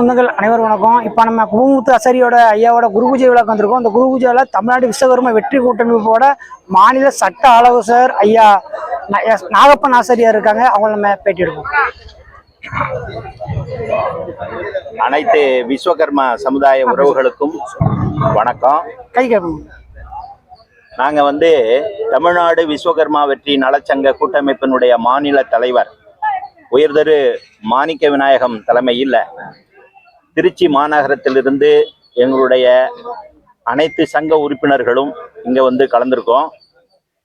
சொந்தங்கள் அனைவரும் வணக்கம். இப்போ நம்ம குபமுத்து அசரியோட ஐயாவோட குரு பூஜை விழாக்கு வந்திருக்கோம். அந்த குரு பூஜையில் தமிழ்நாடு விஸ்வகர்ம வெற்றி கூட்டமைப்போட மாநில சட்ட ஆலோசகர் ஐயா. நாகப்பன் ஆசாரியார் இருக்காங்க. அவங்கள நம்ம பேட்டி எடுப்போம். அனைத்து விஸ்வகர்மா சமுதாய உறவுகளுக்கும் வணக்கம். கை கேட்போம். நாங்க வந்து தமிழ்நாடு விஸ்வகர்மா வெற்றி நலச்சங்க கூட்டமைப்பினுடைய மாநில தலைவர் உயர்தரு மாணிக்க விநாயகம் தலைமையில் திருச்சி மாநகரத்திலிருந்து எங்களுடைய அனைத்து சங்க உறுப்பினர்களும் இங்கே வந்து கலந்திருக்கோம்.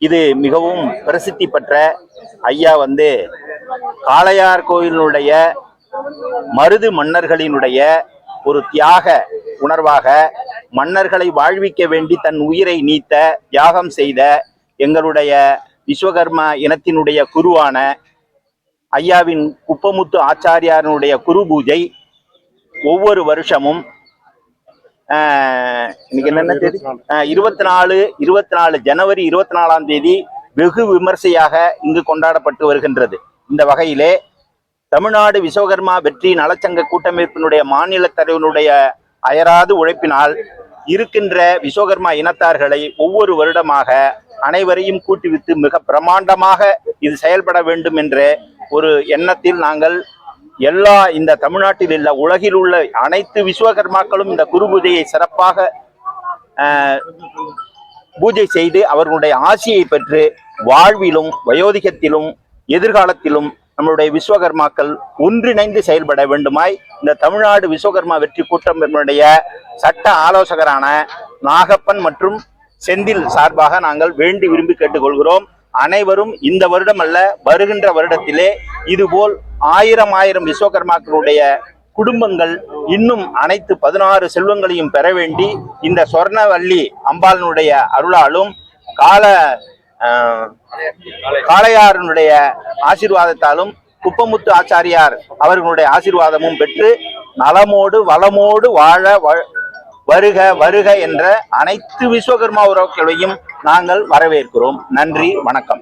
இது மிகவும் பிரசித்தி பெற்ற ஐயா வந்து காளையார் கோயிலினுடைய மருது மன்னர்களினுடைய ஒரு தியாக உணர்வாக மன்னர்களை வாழ்விக்க வேண்டி தன் உயிரை நீத்த தியாகம் செய்த எங்களுடைய விஸ்வகர்ம இனத்தினுடைய குருவான ஐயாவின் குப்பமுத்து ஆச்சாரியாரனுடைய குரு பூஜை ஒவ்வொரு வருஷமும் இன்னைக்கு என்னென்ன தேதி? இருபத்தி நாலு இருபத்தி நாலு ஜனவரி இருபத்தி நாலாம் தேதி வெகு விமர்சையாக இங்கு கொண்டாடப்பட்டு வருகின்றது. இந்த வகையிலே தமிழ்நாடு விஸ்வகர்மா வெற்றி நலச்சங்க கூட்டமைப்பினுடைய மாநில தலைவனுடைய அயராது உழைப்பினால் இருக்கின்ற விஸ்வகர்மா இனத்தார்களை ஒவ்வொரு வருடமாக அனைவரையும் கூட்டுவித்து மிக பிரமாண்டமாக இது செயல்பட வேண்டும் என்ற ஒரு எண்ணத்தில் நாங்கள் எல்லா இந்த தமிழ்நாட்டில் உள்ள உலகில் உள்ள அனைத்து விஸ்வகர்மாக்களும் இந்த குரு பூஜையை சிறப்பாக பூஜை செய்து அவர்களுடைய ஆசியை பெற்று வாழ்விலும் வயோதிகத்திலும் எதிர்காலத்திலும் நம்மளுடைய விஸ்வகர்மாக்கள் ஒன்றிணைந்து செயல்பட வேண்டுமாய் இந்த தமிழ்நாடு விஸ்வகர்மா வெற்றி கூட்டம் என்னுடைய சட்ட ஆலோசகரான நாகப்பன் மற்றும் செந்தில் சார்பாக நாங்கள் வேண்டி விரும்பி கேட்டுக்கொள்கிறோம். அனைவரும் இந்த வருடம் அல்ல வருகின்ற வருடத்திலே இதுபோல் ஆயிரம் ஆயிரம் விஸ்வகர்மாக்களுடைய குடும்பங்கள் இன்னும் அனைத்து பதினாறு செல்வங்களையும் பெற வேண்டி இந்த சொர்ணவல்லி அம்பாளினுடைய அருளாலும் கால ஆஹ், காளையாரனுடைய ஆசீர்வாதத்தாலும் குப்பமுத்து ஆச்சாரியார் அவர்களுடைய ஆசீர்வாதமும் பெற்று நலமோடு வளமோடு வாழ வ- வருக வருக என்ற அனைத்து விஸ்வகர்மா உறவுகளையும் நாங்கள் வரவேற்கிறோம். நன்றி வணக்கம்.